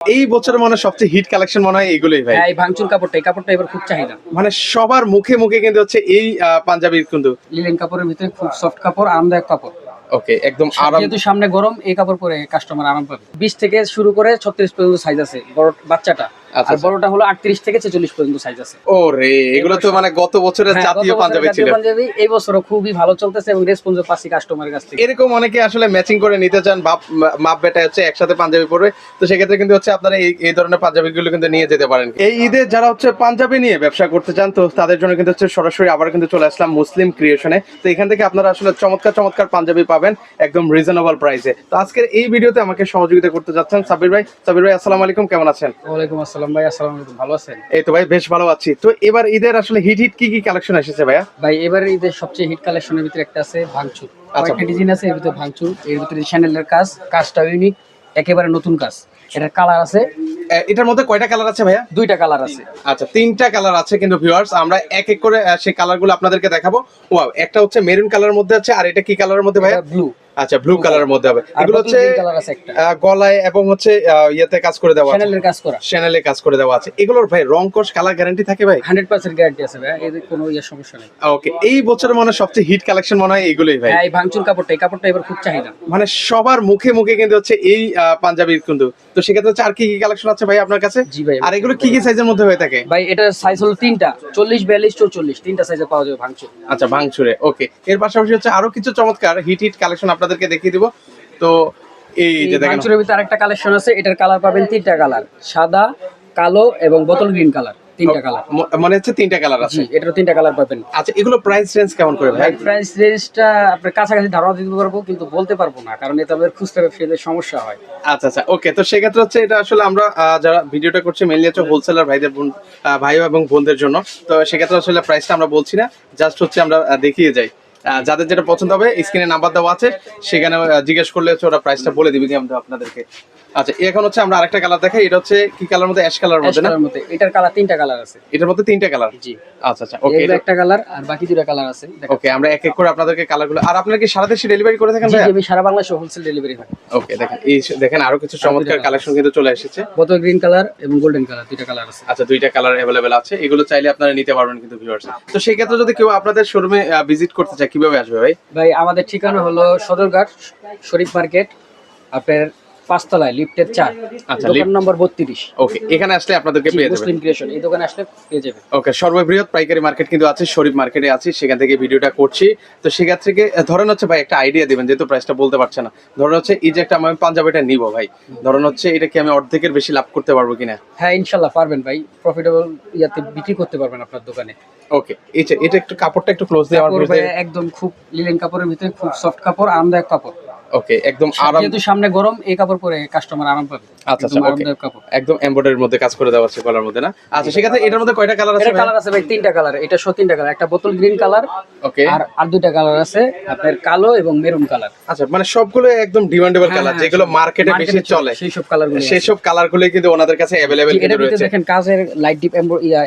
এই বছর মনে হয় সবচেয়ে হিট কালেকশন মনে হয় এইগুলোই ভাই। হ্যাঁ এই ভাঙচুর কাপড়টা এই কাপড়টা এবার খুব চাহিদা। মানে সবার মুখে মুখে কিন্তু হচ্ছে এই পাঞ্জাবির কিন্তু। লিলেন কাপড়ের ভিতরে খুব সফট কাপড় আরামদায়ক কাপড়। ওকে একদম আরাম যেহেতু সামনে গরম এই কাপড় পরে কাস্টমার আরাম পাবে। বিশ থেকে শুরু করে ছত্রিশ পর্যন্ত সাইজ আছে বড় বাচ্চাটা। আর বড়টা হলো আটত্রিশ থেকে ছেচল্লিশ পর্যন্ত সাইজ আছে। ও রে এগুলো তো মানে গত বছরের হ্যাঁ, জাতীয় পাঞ্জাবি ছিল। পাঞ্জাবি এই বছরও খুবই ভালো চলতেছে এবং রেসপন্সও পাচ্ছি কাস্টমারের কাছ থেকে। এরকম অনেকে আসলে ম্যাচিং করে নিতে চান বাপ মাপ বেটা হচ্ছে একসাথে পাঞ্জাবি পরবে তো সেক্ষেত্রে কিন্তু হচ্ছে আপনারা এই এই ধরনের পাঞ্জাবি গুলো কিন্তু নিয়ে যেতে পারেন। এই ঈদে যারা হচ্ছে পাঞ্জাবি নিয়ে ব্যবসা করতে চান তো তাদের জন্য কিন্তু হচ্ছে সরাসরি আবার কিন্তু চলে আসলাম মুসলিম ক্রিয়েশনে তো এখান থেকে আপনারা আসলে চমৎকার চমৎকার পাঞ্জাবি পাবেন একদম রিজনেবল প্রাইসে তো আজকের এই ভিডিওতে আমাকে সহযোগিতা করতে যাচ্ছেন সাবির ভাই। সাবির ভাই আসসালামু আলাইকুম কেমন আছেন? ওয়ালাইকুম আসসালাম। ভাই আসসালামু আলাইকুম। ভালো আছেন? এই তো ভাই বেশ ভালো আছি। তো এবার ঈদের আসলে হিট হিট কি কি কালেকশন এসেছে ভাইয়া? ভাই এবারে ঈদের সবচেয়ে হিট কালেকশনের ভিতরে একটা আছে ভাঙচুর। আচ্ছা। একটা ডিজাইন আছে এর ভিতরে ভাঙচুর এর ভিতরে চ্যানেলের কাজ কাজটা ইউনিক একেবারে নতুন কাজ। এটার কালার আছে। এটার মধ্যে কয়টা কালার আছে ভাইয়া? দুইটা কালার আছে। আচ্ছা তিনটা কালার আছে কিন্তু ভিউয়ার্স আমরা এক এক করে সেই কালারগুলো আপনাদেরকে দেখাবো। ওয়াও একটা হচ্ছে মেরুন কালারের মধ্যে আছে আর এটা কি কালারের মধ্যে ভাইয়া? ব্লু আচ্ছা ব্লু কালারের মধ্যে হবে। এগুলো হচ্ছে গলায় এবং হচ্ছে ইয়েতে কাজ করে দেওয়া আছে। কাজ করা। চ্যানেলে কাজ করে দেওয়া আছে। এগুলোর ভাই রং কোর্স কালার গ্যারান্টি থাকে ভাই? হান্ড্রেড পার্সেন্ট গ্যারান্টি আছে ভাই। এদের কোনো ইয়ে সমস্যা নেই। ওকে এই বছরের মনে সবচেয়ে হিট কালেকশন মনে হয় ভাই। হ্যাঁ এই ভাঙচুর কাপড়টা এই কাপড়টা এবার খুব চাহিদা। মানে সবার মুখে মুখে কিন্তু হচ্ছে এই পাঞ্জাবির কিন্তু। তো সেক্ষেত্রে হচ্ছে আর কি কি কালেকশন আছে ভাই আপনার কাছে? জি ভাই আর এগুলো কি কি সাইজের মধ্যে হয়ে থাকে? ভাই এটা সাইজ হলো তিনটা। চল্লিশ বিয়াল্লিশ চৌচল্লিশ। তিনটা সাইজে পাওয়া যাবে ভাঙচুর। আচ্ছা ভাঙচুরে। ওকে এর পাশাপাশি হচ্ছে আরও কিছু চমৎকার হিট হিট কালেকশন আপনাদেরকে দেখিয়ে দিব। তো এই যে দেখেন। ভিতরে আরেকটা কালেকশন আছে এটার কালার পাবেন তিনটা কালার সাদা কালো এবং বোতল গ্রিন কালার তিনটা কালার মনে হচ্ছে তিনটা কালার আছে। জি এটার তিনটা কালার পাবেন। আচ্ছা এগুলো প্রাইস রেঞ্জ কেমন করে ভাই? প্রাইস রেঞ্জটা আপনার কাছাকাছি ধারণা দিতে পারব কিন্তু বলতে পারব না কারণ এতে আমাদের খুচরা ব্যবসায়ীদের সমস্যা হয়। আচ্ছা আচ্ছা ওকে তো সেক্ষেত্রে হচ্ছে এটা আসলে আমরা যারা ভিডিওটা করছি মেনলি হচ্ছে হোলসেলার ভাইদের ভাই এবং বোনদের জন্য। তো সেক্ষেত্রে আসলে প্রাইসটা আমরা বলছি না জাস্ট হচ্ছে আমরা দেখিয়ে যাই। যাদের যেটা পছন্দ হবে স্ক্রিনে নাম্বার দেওয়া আছে সেখানে জিজ্ঞেস করলে হচ্ছে ওরা প্রাইসটা বলে দিবে আমরা আপনাদেরকে। আচ্ছা এখন হচ্ছে আমরা আরেকটা কালার দেখাই এটা হচ্ছে কি কালার মধ্যে? অ্যাশ কালার মধ্যে না? এটার কালার তিনটা কালার আছে। এটার মধ্যে তিনটা কালার জি। আচ্ছা আচ্ছা ওকে এগুলো একটা কালার আর বাকি দুটা কালার আছে। ওকে আমরা এক এক করে আপনাদেরকে কালারগুলো আর আপনারা কি সারা দেশে ডেলিভারি করে থাকেন জি ভাইয়া? জি, আমি সারা বাংলাদেশে হোলসেল ডেলিভারি হয় ওকে দেখেন এই দেখেন আরও কিছু চমৎকার কালেকশন কিন্তু চলে এসেছে। বোতল গ্রিন কালার এবং গোল্ডেন কালার দুইটা কালার আছে। আচ্ছা দুইটা কালার অ্যাভেলেবেল আছে। এগুলো চাইলে আপনারা নিতে পারবেন কিন্তু ভিউয়ার্স তো সেই ক্ষেত্রে যদি কেউ আপনাদের শোরুমে ভিজিট করতে চায় কীভাবে আসবে ভাই? ভাই আমাদের ঠিকানা হলো সদরঘাট শরীফ মার্কেট। আপনার পাঁচতলায় লিফটের চার আচ্ছা, দোকান lift- নম্বর বত্রিশ। ওকে এখানে আসলে আপনাদেরকে পেয়ে যাবেন। মুসলিম ক্রিয়েশন এই দোকানে আসলে পেয়ে ওকে সর্ববৃহৎ পাইকারি মার্কেট কিন্তু আছে শরীফ মার্কেটে আছি সেখান থেকে ভিডিওটা করছি। তো সেখান থেকে ধরেন হচ্ছে ভাই একটা আইডিয়া দিবেন যেহেতু প্রাইসটা বলতে পারছে না। ধরেন হচ্ছে এই যে একটা আমি পাঞ্জাবিটা নিব ভাই। ধরেন হচ্ছে এটা কি আমি অর্ধেকের বেশি লাভ করতে পারব কিনা? হ্যাঁ ইনশাল্লাহ পারবেন ভাই প্রফিটেবল ইয়াতে বিক্রি করতে পারবেন আপনার দোকানে। ওকে এটা এটা একটু কাপড়টা একটু ক্লোজ দিয়ে আমার ভাই একদম খুব লিলেন কাপড়ের ভিতরে খুব সফট কাপড় আরামদায়ক কাপড়। ওকে একদম আরাম যেহেতু সামনে গরম এই কাপড় পরে কাস্টমার আরাম পাবে। আচ্ছা, okay. একদম এমব্রয়ডারির মধ্যে কাজ করে দেওয়া আছে গলার মধ্যে না? আচ্ছা সেক্ষেত্রে এটার মধ্যে কয়টা কালার আছে এটা কালার আছে ভাই তিনটা কালার এটা সহ তিনটা কালার একটা বোতল গ্রিন কালার ওকে আর আর দুইটা কালার আছে আপনার কালো এবং মেরুন কালার আচ্ছা মানে সবগুলো একদম ডিমান্ডেবল হ্যাঁ, কালার হ্যাঁ, যেগুলো সব মার্কেটে বেশি চলে। সেই সব কালারগুলো সেই সব কালারগুলো কিন্তু ওনাদের কাছে এটা কিন্তু রয়েছে। দেখেন কাজের লাইট ডিপ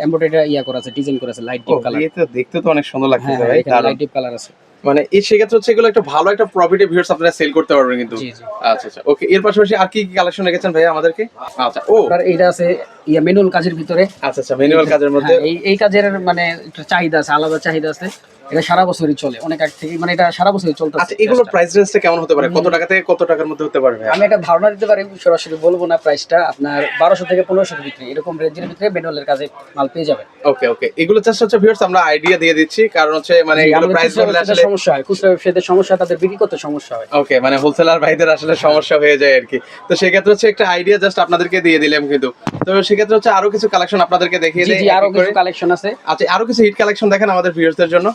এমব্রয়ডারি ইয়া করা আছে ডিজাইন করা আছে লাইট ডিপ কালার তো দেখতে তো অনেক সুন্দর হ্যাঁ লাগতেছে ভাই লাইট ডিপ কালার আছে। মানে এই সেক্ষেত্রে হচ্ছে এগুলো একটা ভালো একটা প্রফিটে ভিউয়ার্স আপনারা সেল করতে পারবেন কিন্তু। আচ্ছা আচ্ছা। ওকে এর পাশাপাশি আর কি কি কালেকশন রেখেছেন ভাই আমাদেরকে? আচ্ছা ও। আর এইটা আছে ইয়া ম্যানুয়াল কাজের ভিতরে। আচ্ছা আচ্ছা ম্যানুয়াল কাজের মধ্যে। হ্যাঁ, এই এই কাজের মানে একটা চাহিদা আছে আলাদা চাহিদা আছে। এটা সারা বছরই চলে। অনেক আগ থেকে মানে এটা সারা বছরই চলতেছে আচ্ছা এগুলোর প্রাইস রেঞ্জটা কেমন হতে পারে? কত টাকা থেকে কত টাকার মধ্যে হতে পারে আমি একটা ধারণা দিতে পারি সরাসরি বলব না প্রাইসটা আপনার বারোশো থেকে পনেরোশো বিক্রি এরকম রেঞ্জের ভিতরে ম্যানুয়ালের কাজে মাল পেয়ে যাবেন। ওকে ওকে এগুলো জাস্ট হচ্ছে ভিউয়ার্স আমরা আইডিয়া দিয়ে দিচ্ছি। কারণ হচ্ছে মানে এগুলো প্রাইস বললে আসলে সমস্যা হয়। খুচরা ব্যবসায়ীদের সমস্যা তাদের বিক্রি করতে সমস্যা হয়। ওকে মানে হোলসেলার ভাইদের আসলে সমস্যা হয়ে যায় আর কি। তো সেক্ষেত্রে হচ্ছে একটা আইডিয়া জাস্ট আপনাদেরকে দিয়ে দিলাম কিন্তু। তো সেক্ষেত্রে হচ্ছে আরও কিছু কালেকশন আপনাদেরকে দেখিয়ে দিই জি আরও কিছু কালেকশন আছে। আচ্ছা আরও কিছু হিট কালেকশন দেখেন আমাদের ভিউয়ার্সদের জন্য।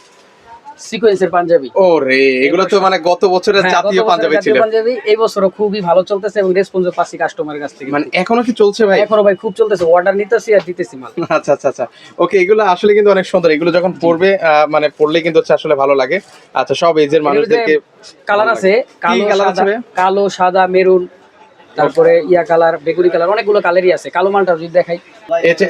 সিকোয়েন্সের পাঞ্জাবি। ও রে এগুলো তো মানে গত বছরের হ্যাঁ, জাতীয় পাঞ্জাবি ছিল। পাঞ্জাবি এই বছরও খুবই ভালো চলতেছে এবং রেসপন্সও পাচ্ছি কাস্টমারের কাছ থেকে। মানে এখনও কি চলছে ভাই? এখনও ভাই খুব চলতেছে অর্ডার নিতেছি আর দিতেছি মাল। আচ্ছা আচ্ছা আচ্ছা। ওকে এগুলো আসলে কিন্তু অনেক সুন্দর। এগুলো যখন পড়বে আহ, মানে পড়লে কিন্তু হচ্ছে আসলে ভালো লাগে। আচ্ছা সব এজের মানুষদেরকে কালার আছে কালো কালো সাদা মেরুন তারপরে ইয়া কালার বেগুনি কালার অনেকগুলো কালারই আছে। কালো মালটা যদি দেখাই।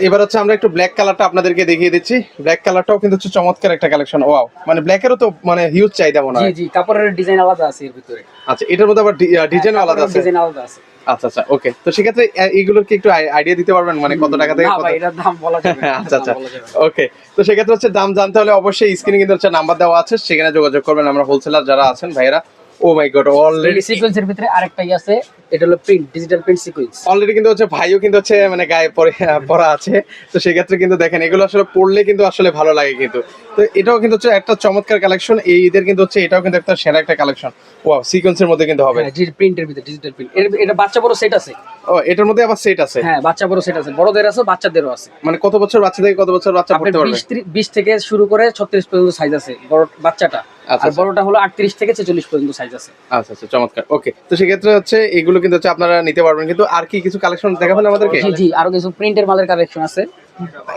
এবার হচ্ছে আমরা একটু ব্ল্যাক কালারটা আপনাদেরকে দেখিয়ে দিচ্ছি। ব্ল্যাক কালারটাও কিন্তু হচ্ছে চমৎকার একটা কালেকশন ওয়াও মানে ব্ল্যাকেরও তো মানে হিউজ চাহিদা মনে জি হয়। জি কাপড়ের ডিজাইন আলাদা আছে এর ভিতরে। আচ্ছা এটার মধ্যে আবার ডিজাইন আলাদা আছে? ডিজাইন আলাদা আছে। আচ্ছা আচ্ছা ওকে তো সেক্ষেত্রে এ- কি একটু আইডিয়া দিতে পারবেন? মানে কত টাকা থেকে কত এটার দাম বলা যাবে আচ্ছা আচ্ছা দাম বলা যাবে না। ওকে তো সেক্ষেত্রে হচ্ছে দাম জানতে হলে অবশ্যই স্ক্রিনে কিন্তু হচ্ছে নাম্বার দেওয়া আছে। সেখানে যোগাযোগ করবেন আমরা হোলসেলার যারা আছেন ভাইয়েরা। ও মাই গড অলরেডি সিকোয়েন্সের ভিতরে আরেকটাই আছে এটা হলো print digital print sequence already কিন্তু হচ্ছে ভাইও কিন্তু হচ্ছে মানে গায়ে পরে পরা আছে। তো সেক্ষেত্রে কিন্তু দেখেন এগুলো আসলে পড়লে কিন্তু আসলে ভালো লাগে কিন্তু। তো এটাও কিন্তু হচ্ছে একটা চমৎকার কালেকশন এই ঈদের কিন্তু হচ্ছে এটাও কিন্তু একটা সেরা একটা কালেকশন ওয়াও সিকোয়েন্সের মধ্যে কিন্তু হবে। প্রিন্টের ভিতরে ডিজিটাল প্রিন্ট এটা বাচ্চা বড় সেট আছে। ও এটার মধ্যে আবার সেট আছে? হ্যাঁ বাচ্চা বড় সেট আছে। বড়দের আছে বাচ্চাদেরও আছে। মানে কত বছর বাচ্চা থেকে কত বছর বাচ্চা পড়তে পারবে? বিশ ত্রিশ- বিশ থেকে শুরু করে ছত্রিশ পর্যন্ত সাইজ আছে বড় বাচ্চাটা। আচ্ছা, আর আচ্ছা। বড়টা হলো আটত্রিশ থেকে ছেচল্লিশ পর্যন্ত সাইজ আছে। আচ্ছা আচ্ছা চমৎকার। ওকে তো সেক্ষেত্রে হচ্ছে এগুলো কিন্তু হচ্ছে আপনারা নিতে পারবেন। কিন্তু আর কি কিছু কালেকশন দেখাবেন আমাদেরকে? জি জি আরও কিছু প্রিন্টের মালের কালেকশন আছে।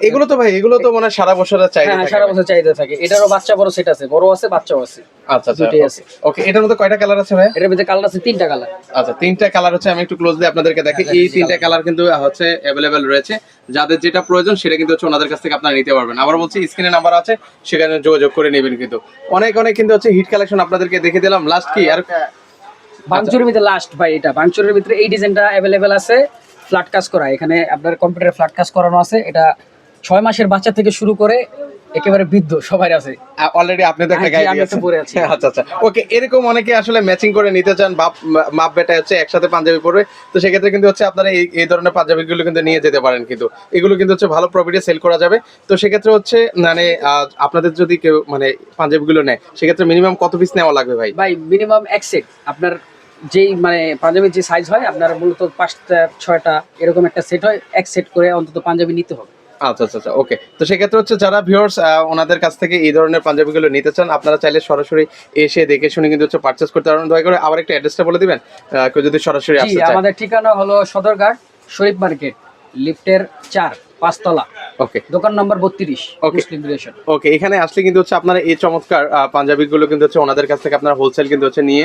এগুলো তো ভাই এগুলো তো মানে সারা বছরের চাহিদা হ্যাঁ থাকে। সারা বছর চাহিদা থাকে। এটারও বাচ্চা বড় সেট আছে বড় আছে বাচ্চাও আছে। আচ্ছা আচ্ছা দুটোই আছে। ওকে এটার মধ্যে কয়টা কালার আছে ভাই? এটার ভিতরে কালার আছে তিনটা কালার আচ্ছা তিনটা কালার হচ্ছে আমি একটু ক্লোজলি আপনাদেরকে দেখি। এই তিনটা কালার কিন্তু হচ্ছে অ্যাভেলেবেল রয়েছে। যাদের যেটা প্রয়োজন সেটা কিন্তু হচ্ছে ওনাদের কাছ থেকে আপনারা নিতে পারবেন। আবার বলছি স্ক্রিনে নাম্বার আছে সেখানে যোগাযোগ করে নেবেন কিন্তু। অনেক অনেক কিন্তু হচ্ছে হিট কালেকশন আপনাদেরকে দেখে দিলাম। লাস্ট কি? আর বাংচুরের ভিতরে লাস্ট ভাই এটা বাংচুরের ভিতরে এই ডিজাইনটা অ্যাভেলেবেল আছে। ফ্ল্যাট কাজ করা। এখানে আপনার কম্পিউটারে ফ্ল্যাট কাজ করানো আছে। এটা ছয় মাসের বাচ্চা থেকে শুরু করে একেবারে বৃদ্ধ সবাই আছে। অলরেডি আপনি তো একটা গায়ে আমি পরে আছি। আচ্ছা আচ্ছা। ওকে এরকম অনেকে আসলে ম্যাচিং করে নিতে চান। বাপ মাপ বেটা হচ্ছে একসাথে পাঞ্জাবি পরবে। তো সেক্ষেত্রে কিন্তু হচ্ছে আপনারা এই এই ধরনের পাঞ্জাবিগুলো কিন্তু নিয়ে যেতে পারেন কিন্তু। এগুলো কিন্তু হচ্ছে ভালো প্রফিটে সেল করা যাবে। তো সেক্ষেত্রে হচ্ছে মানে আপনাদের যদি কেউ মানে পাঞ্জাবিগুলো নেয় সেক্ষেত্রে মিনিমাম কত পিস নেওয়া লাগবে ভাই? ভাই মিনিমাম এক সেট আপনার যেই মানে পাঞ্জাবির যে সাইজ হয় আপনার মূলত পাঁচটা ছয়টা এরকম একটা সেট হয় এক সেট করে অন্তত পাঞ্জাবি নিতে হবে। আচ্ছা আচ্ছা আচ্ছা ওকে তো সেক্ষেত্রে হচ্ছে যারা ভিউয়ার্স ওনাদের কাছ থেকে এই ধরনের পাঞ্জাবিগুলো নিতে চান আপনারা চাইলে সরাসরি এসে দেখে শুনে কিন্তু হচ্ছে পারচেস করতে পারেন। দয়া করে আবার একটা অ্যাড্রেসটা বলে দিবেন কেউ যদি সরাসরি আসতে চায়। আমাদের ঠিকানা হলো সদরঘাট শরীফ মার্কেট লিফটের চার পাঁচতলা। ওকে। দোকান নম্বর বত্রিশ ওকে। এখানে আসলে কিন্তু হচ্ছে আপনারা এই চমৎকার আহ, পাঞ্জাবিগুলো কিন্তু হচ্ছে ওনাদের কাছ থেকে আপনারা হোলসেল কিন্তু হচ্ছে নিয়ে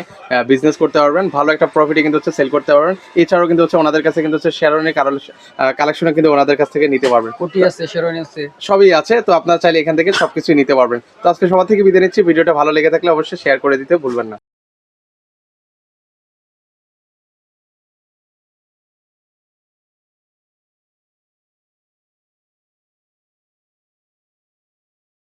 বিজনেস করতে পারবেন। ভালো একটা প্রফিটে কিন্তু হচ্ছে সেল করতে পারবেন। এছাড়াও কিন্তু হচ্ছে ওনাদের কাছে কিন্তু হচ্ছে শেরনের কালেকশনে কিন্তু ওনাদের কাছ থেকে নিতে পারবেন। কোটি আছে শেরওয়ানি আছে। সবই আছে তো আপনারা চাইলে এখান থেকে সবকিছু নিতে পারবেন। তো আজকে সবার থেকে বিদায় নিচ্ছি। ভিডিওটা ভালো লেগে থাকলে অবশ্যই শেয়ার করে দিতে ভুলবেন না।